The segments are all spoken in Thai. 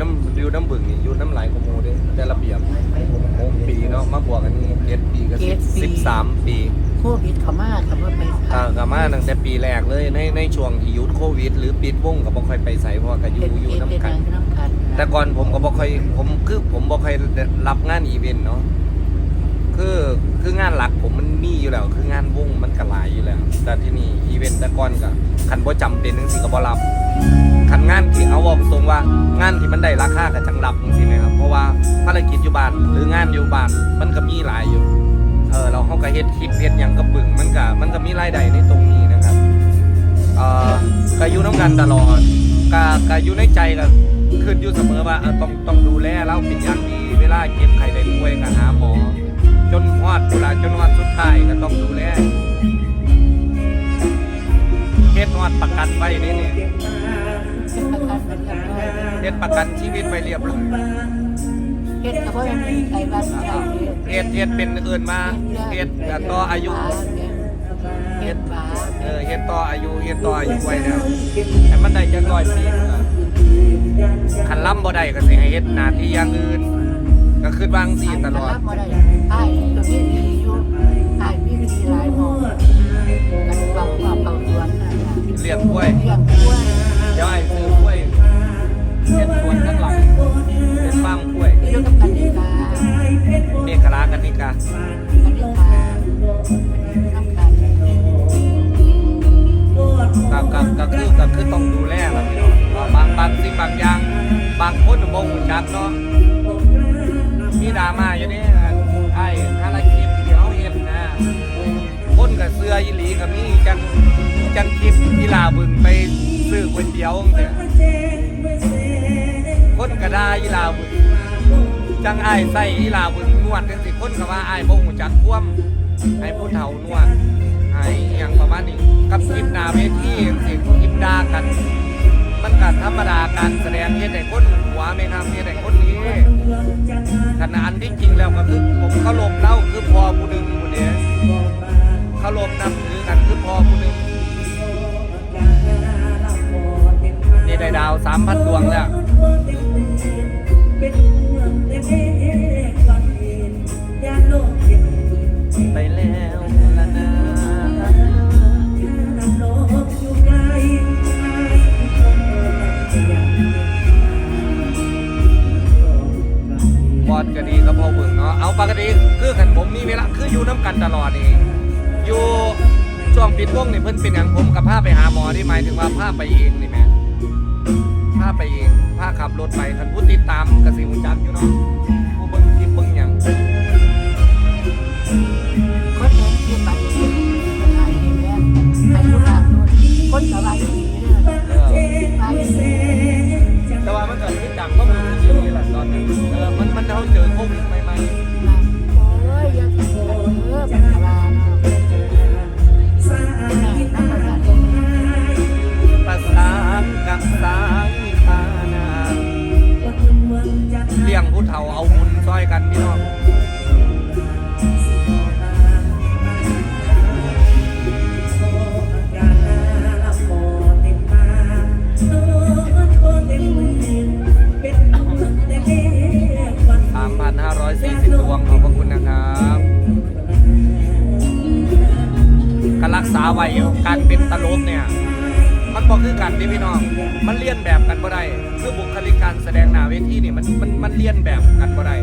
น้ำอยู่น้ำบึงนี่อยู่น้ำไหลของโมเด้แต่ระเบียบหกปีเนาะมาบวกกันนี่เจ็ดปีก็สิบสิบสามปีโควิดเขามากับว่าไปอ่าก็มาตั้งแต่ปีแรกเลยในในช่วงที่หยุดโควิด หรือปิดวงก็บ่ค่อยไปใส่เพราะว่าก็อยู่เป็นอยู่เป็นน้ำกันน้ำกันแต่ก่อนผมก็บ่ค่อยผมคือผมบ่ค่อยรับงานอีเวนต์เนาะคือคืองานหลักผมมันมีอยู่แล้ว คืองานวงมันก็หลายอยู่แล้ว แต่ที่นี่อีเวนต์แต่ก่อนก็คันบ่จำเป็นจังซี่ก็บ่รับ คันงานที่เอาบอกตรงว่างานที่มันได้ราคาก็จังรับจังซี่นะครับ เพราะว่าภารกิจอยู่บ้านหรืองานอยู่บ้านมันก็มีหลายอยู่ เออเราเฮาก็เฮ็ดคลิปเฮ็ดหยังก็บึงมันก็มันก็มีรายได้ในตรงนี้นะครับ เอ่อก็อยู่น้ำกันตลอดก็ก็อยู่ในใจก็คืนอยู่เสมอว่าเออต้องต้องดูแลเราเป็นอย่างดีเวลาเจ็บไข้ได้ป่วยก็หาหมอ จนฮอดเวลาจนฮอดสุดท้ายก็ต้องดูแลเฮ็ดฮอดประกันไว้นี่เนประกันเป็นเรียบร้อย เฮ็ดประกันชีวิตไว้เรียบร้อยเฮ็ดเขาก็ยังมีไก่บ้านไก่เฮ็ดเฮ็ดเฮ็ดเป็นอื่นมาเฮ็ดก็ต่ออายุเฮ็ดฝาเออเฮ็ดต่ออายุเฮ็ดต่ออายุไว้แล้วให้มันได้จักร้อยปีก็คันล้ำบ่ได้ก็สิให้เฮ็ดหน้าที่อย่างอื่น ก็คือวางสีตลอดบ่ได้ไอ้ตัวนี้ดีอยู่ไอ้พี่ดีหลายหมอกันเป่าเป่าเป่าสวนน่ะเลี้ยงกล้วยเลี้ยงกล้วยเดี๋ยวไอ้ซื้อกล้วยเฮ็ดสวนข้างหลังเป็นฟาร์มกล้วยอยู่กับกันดีกาเมฆลากันนิกากันดีกาน้ำกันก็ก็ก็คือก็คือต้องดูแลล่ะพี่น้องบางบางสิ่งบางอย่าง บางคนบ่ฮู้จักเนาะมีดราม่าอยู่นี่ไอ้ภารกิจที่เฮาเฮ็ดนะคนก็เสื้ออีหลีก็มีจัง จังคลิปอีลาบึงไปซื้อก๋วยเตี๋ยวจังซี่คนก็ด่าอีลาบึงจังไอ้ใส่อีลาบึงนวดจังซี่คนก็ว่าไอ้ายบ่ฮู้จักความให้ผู้เฒ่านวดให้อหยังประมาณนี้กับคลิปนาเวทีจังซี่คลิปดากัน มันก็ธรรมดาการแสดงเฮ็ดให้คนหัวแม่นำเฮ็ดให้คนนี้ขณะอันที่จริงแล้วก็คือผมเคารพเล่าคือพอผู้หนึงผู้เดียวเคารพนับามพันดวงแล้ว ไปแล้วละนะบอดก็ดีก็พอเบิ่งเนาะ เอาปกติคือขันผมมีเวลาคืออยู่น้ำกันตลอดนี่อยู่ช่วงปิดวงนี่เพิ่นเป็นอย่างผมกับพาไปหาหมอที่หมายถึงว่าพาไปเองนี่แหม่ พาไปเองพาขับรถไปคันผู้ติดตามกระสีหุ่จักอยู่เนาะผู้เบิ่ง เฒ่าเอาบุญซอยกันพี่น้อง3,540ดวงขอบพระคุณนะครับการรักษาไว้การเป็นตลกเนี่ย บอกคือกันที่พี่น้อง มันเลียนแบบกันบ่ได้คือบุคลิกการแสดงหน้าเวทีนี่มันมันมันเลียนแบบกันบ่ได้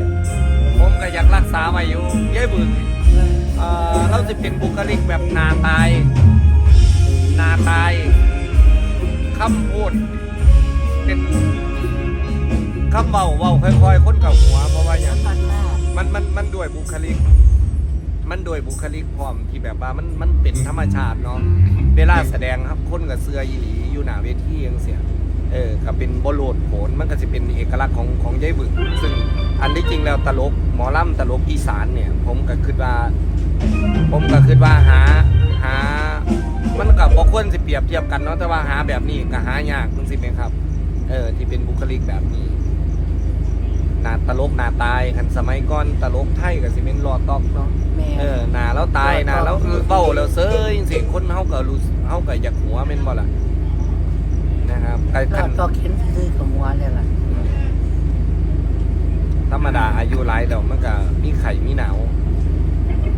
ผมก็อยากรักษาไว้อยู่เย้บึงเอ่อเราจะเป็นบุคลิกแบบหน้าตายหน้าตายคำพูดเป็นคำเบาเบาค่อยๆ คนเข่าหัวเพราะว่าอย่างนมากมันมันมันด้วยบุคลิก มันด้วยบุคลิกพร้อมที่แบบว่ามันมันเป็นธรรมชาติเนาะเวลาแสดงครับคนกับเสื้อยีหลีอยู่หน้าเวทียังเสียเออก็เป็นบโลดโผนมันก็จะเป็นเอกลักษณ์ของของยายบึก ซึ่งอันที่จริงแล้วตลกหมอลำตลกอีสานเนี่ย ผมก็คิดว่า ผมก็คิดว่าหาหา มันกับบ่ควรสิเปรียบเทียบกันเนาะแต่ว่าหาแบบนี้ก็หายากจังสิไหมครับ เออที่เป็นบุคลิกแบบนี้ หนาตลกหนาตายคันสมัยก่อนตลกไทยกับสิเป็นรอตอกเนาะแม่เออหนาแล้วตายหนาแล้วเบ้าแล้วเซยจังสิคนเฮาก็รู้เฮาก็อยากหัวแม่นบ่ล่ะนะครับไอ้ก็คันก็เข็นซื้อของวัวเลยล่ะหลายแล้วมันก็มีไข่มีหนาว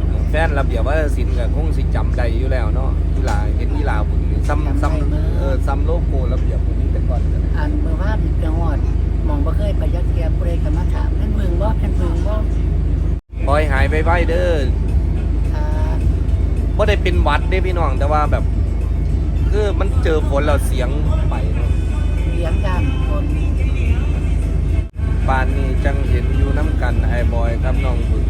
เออแฟนระเบียบว่าสินก็คงสิจำได้อยู่แล้วเนาะอีหลาเห็นอีหลาบุญนี่ซ้ำซ้ำเออซ้ำโลโก้ระเบียบบุญนี่แต่ก่อนกันอ่านเมื่อว่าผิดจังหวัด มองบ่เคยไปยักเทียบผู้ใดก็มาถามนั่นเมืองบ่เป็นเมืองบ่บอยหายไปไว้เด้อค่ะบ่ได้เป็นหวัดเด้พี่น้องแต่ว่าแบบ คือมันเจอฝนแล้วเสียงไปเนาะเลี้ยงย่างคนปานนี้จังเห็นอยู่น้ำกันไอ้บอยกับน้องบุญ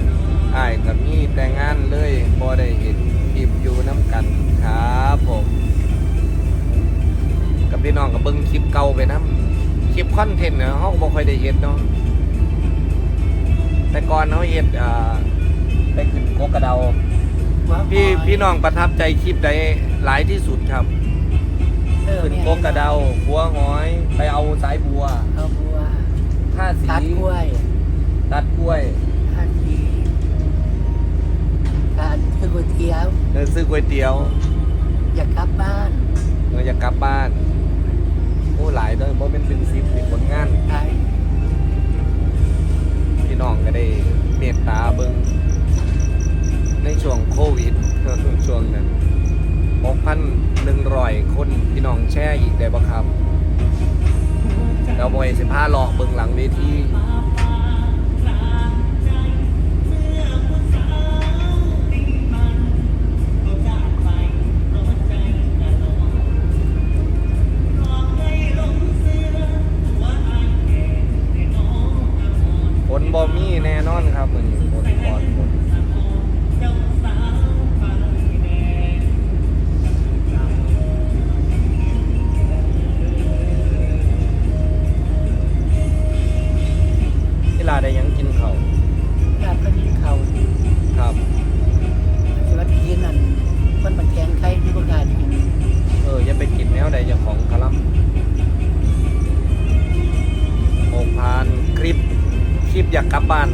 อ้ายกับมีแต่งงานเลยบ่ได้เห็นคลิปอยู่น้ำกันครับผม กับพี่น้องกับเบิ่งคลิปเก่าไปนํ คลิปคอนเทนต์เนาะเฮาก็บ่ค่อยได้เฮ็ดเนาะแต่ก่อนเฮาเฮ็ดอ่าไปขึ้นโกกระเดาว่าพี่พี่น้องประทับใจคลิปใดหลายที่สุดครับเออขึ้นโกกระเดาหัวหอย ไปเอาสายบัวเอาบัวท่าสีตัดกล้วย ตัดกล้วยทันทีการซื้อก๋วยเตี๋ยวเดินซื้อก๋วยเตี๋ยว อยากกลับบ้านเอออยากกลับบ้าน โอ้หลายเด้อเพราะเป็นเป็นซิปเป็นผลงานไปพี่น้องก็ได้เมตตาเบิ่งในช่วงโควิดช่วงนั้น6,100 คนพี่น้องแช่อีกได้บ่ครับแล้วบอยสิพาเลาะเบิ่งหลังเวที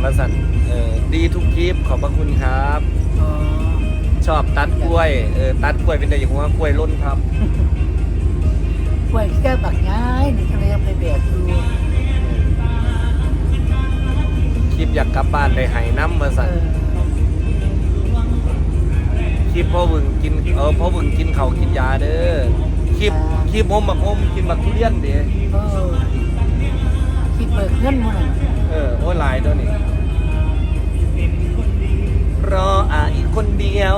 อยากกลับบ้านมาสั่นเออดีทุกคลิปขอบพระคุณครับ อ๋อชอบตัดกล้วยเออตัดกล้วยเป็นแต่อย่างว่ากล้วยล้นครับกล้วยแก้บักย้ายนี่ทำไมยังไปแบกดูคลิปอยากกลับบ้านได้ไหน้ำมาเอสั่นอคลิปพ่อบึงกินเออพ่อบึงกินเขาวกินยาเด้อคลิปคลิปผมบักอมกินบักทุเรียนเด้เออคิดเบิกเงินมั้ง เออ โอ้ยหลายตัวนี่รออะอีกคนเดียว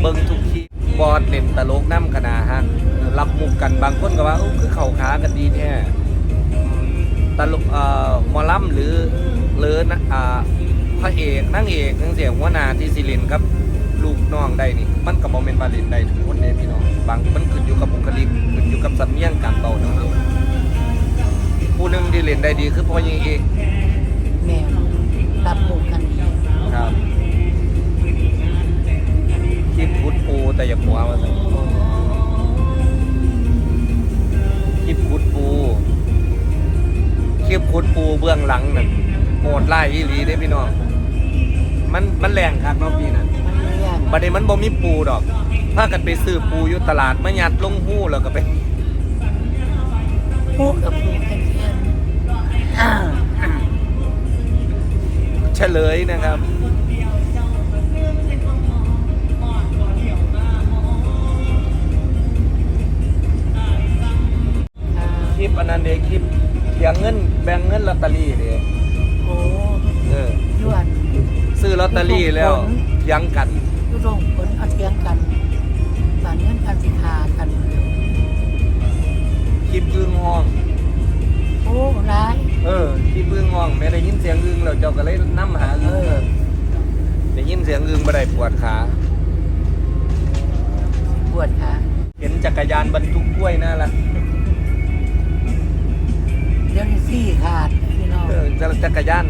เบิ่งทุกคลิปบอดเล่นตลกน้ำกระนาฮะเออรับมุกกันบางคนก็ว่าเออคือเข่าขากันดีแท้ตลกเอ่อหมอลำหรือหรือนะอ่าพระเอกนางเอกนังเสียงหัวหน้าที่สิเลินครับ ลูกน้องได้นี่ มันก็บ่แม่นว่าเล่นได้ทุกคนเด้พี่น้องบางมันขึ้นอยู่กับบุคลิกขึ้นอยู่กับสำเนียงการเบาเนาะผู้หนึงที่เล่นได้ดีคือพ่อยิงเอก แม่รับหมูกันครับคิดพุดปูแต่อย่าหัวมาสั่นคิดพุดปูคิดพุดปูเบื้องหลังนั่นโหดไล่อีหลีเด้พี่น้องมันมันแรงครับเนาะพี่นั่นมันเลี้ยงบัดนี้มันบ่มีปูดอกพากันไปซื้อปูอยู่ตลาดมายัดลงหู้แล้วก็ไป พูดกับพูดกันเทียน ฉลยนะครับอ่าคลิปอันนั้นเด้คลิปเถียงเงินแบ่งเงินลอตเตอรี่เด้โอ้เออยวนซื้อลอตเตอรี่แล้วเถียงกันยุโรงผลเอาเทียงกันบานเงินการสิทากัน คลิปอึ้งห้อง โอ้ร้าย เออคลิปอึ้งห้องแม่ได้ยินเสียงอึ้งแล้วเจ้าก็เลยนํหาเออึ้งอได้ยินเสียงอึ้งบ่ได้ปวดขาปวดขาเห็นจักรยานบรรทุกกล้วยน่ารักเดี๋ยวนี้ซี่ขาดพี่น้องเออจักรยาน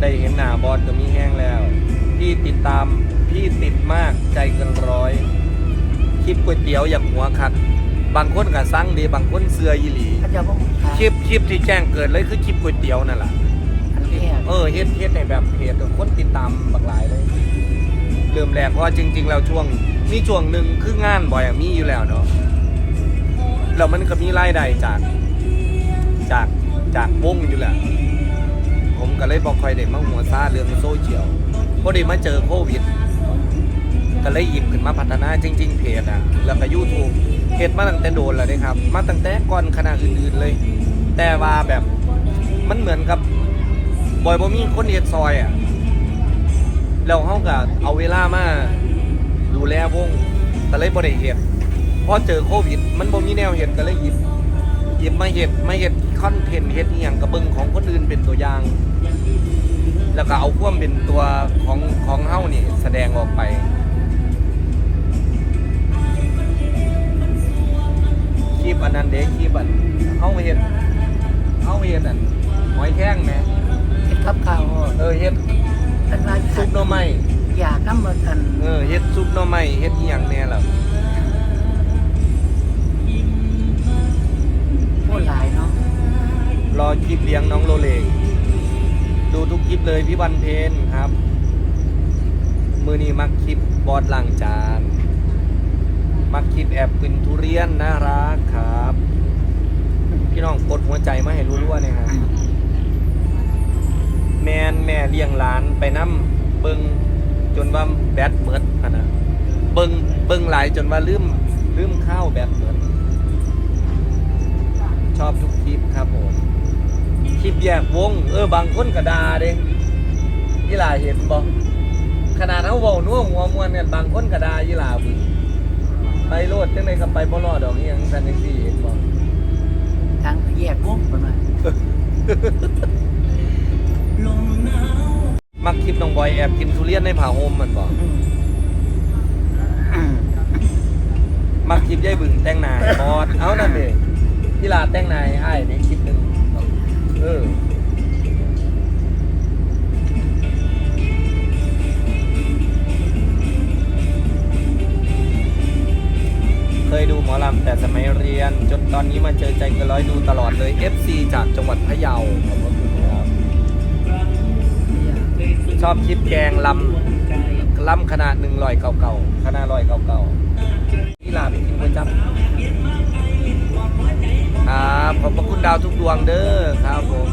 ได้เห็นหน้าบอสก็มีแห้งแล้ว พี่ติดตามพี่ติดมากใจเกินร้อย คลิปก๋วยเตี๋ยวอยากหัวคัก บางคนก็สั่งดีบางคนเสือยีหลีเขาจะบอกขาคลิปคลิปที่แจ้งเกิดเลยคือคลิปก๋วยเตี๋ยวนั่นแหละอันเนี้ยเออเฮ็ดเฮ็ดในแบบเพจคนติดตามบักหลายเลยเริ่มแรกเพราะว่าจริง ๆ แล้วช่วงมีช่วงหนึ่งคืองานบ่อยอะมีอยู่แล้วเนาะแล้วมันก็มีรายได้จาก จากจากวงอยู่แหละผมก็เลยบอกคอยได้มาหัวซาเรื่องโซเชียลพอดีมาเจอโควิด ก็เลยหยิบขึ้นมาพัฒนาจริง ๆ เพจอะแล้วก็ยูทูบเพจมาตั้งแต่โดนแล้วเด้ครับ มาตั้งแต่ก่อนคณะอื่นๆเลย แต่ว่าแบบมันเหมือนกับบอยบ่มีคนเฮ็ดซอยอะแล้วเฮาก็เอาเวลามาดูแลวงก็เลยบ่ได้เฮ็ดพอเจอโควิด มันบ่มีแนวเฮ็ดก็เลยหยิบหยิบมาเฮ็ดมาเฮ็ดคอนเทนต์เฮ็ดอีหยังก็เบิงของคนอื่นเป็นตัวอย่าง แล้วก็เอาควมเป็นตัวของของเฮานี่แสดงออกไป ลิปอันนั้นเด้คลิปอันเฮาเฮ็ดเฮาเฮ็ดอันหอยแข้งแหมเฮ็ดกับข้าวเออเฮ็ดกันว่าซุปหน่อไม้อยากนำบ่ทันเออเฮ็ดซุปหน่อไม้เฮ็ดอีหยังแน่ล่ะผู้หลายเนาะรอคลิปเลี้ยงน้องโลเลกดูทุกคลิปเลยพี่วันเพนครับ มือนี้มักคลิปบอสล้างจาน มักคลิปแอบกินทุเรียนน่ารักครับ พี่น้องกดหัวใจมาให้รู้ๆเนี่ยครับแมนแม่เลี้ยงหลานไปน้ำเบิงจนว่าแบตเมิดอะนะเบิงเบิงหลายจนว่าลืมลืมข้าวแบตเมิดชอบทุกคลิปครับผมคลิปแยกวง เออบางคนก็ด่าเด้ยี่หลาเห็นบ่ขนาดเขาเว้านัวหัวมวนเนี่ยบางคนก็ด่ายี่หลาบึง ไปโลดจังไดก็ไปบ่รอดดอกอีหยังซันจังซี่เห็นบ่ทางแยกวงประมาณมักคลิปน้องบอยแอบกินทุเรียนในผ้าห่มมันบ่อืมอืมมักคลิปยายบึงแต่งหน้าให้บอสเอานั่นเด้ยี่หลาแต่งหน้าให้อ้ายในคลิปหนึงเออ ดูหมอลำแต่สมัยเรียน จนตอนนี้มาเจอใจเกันร้อยดูตลอดเลย FC จากจังหวัดพะเยาขอบคุณครับชอบคลิปแกงลำลำขนาดหนึ่งลอยเก่าๆขนาดลอยเก่าๆนี่ลาไปกินก๋วยจั๊บครับขอบพระคุณดาวทุกดวงเด้อครับผม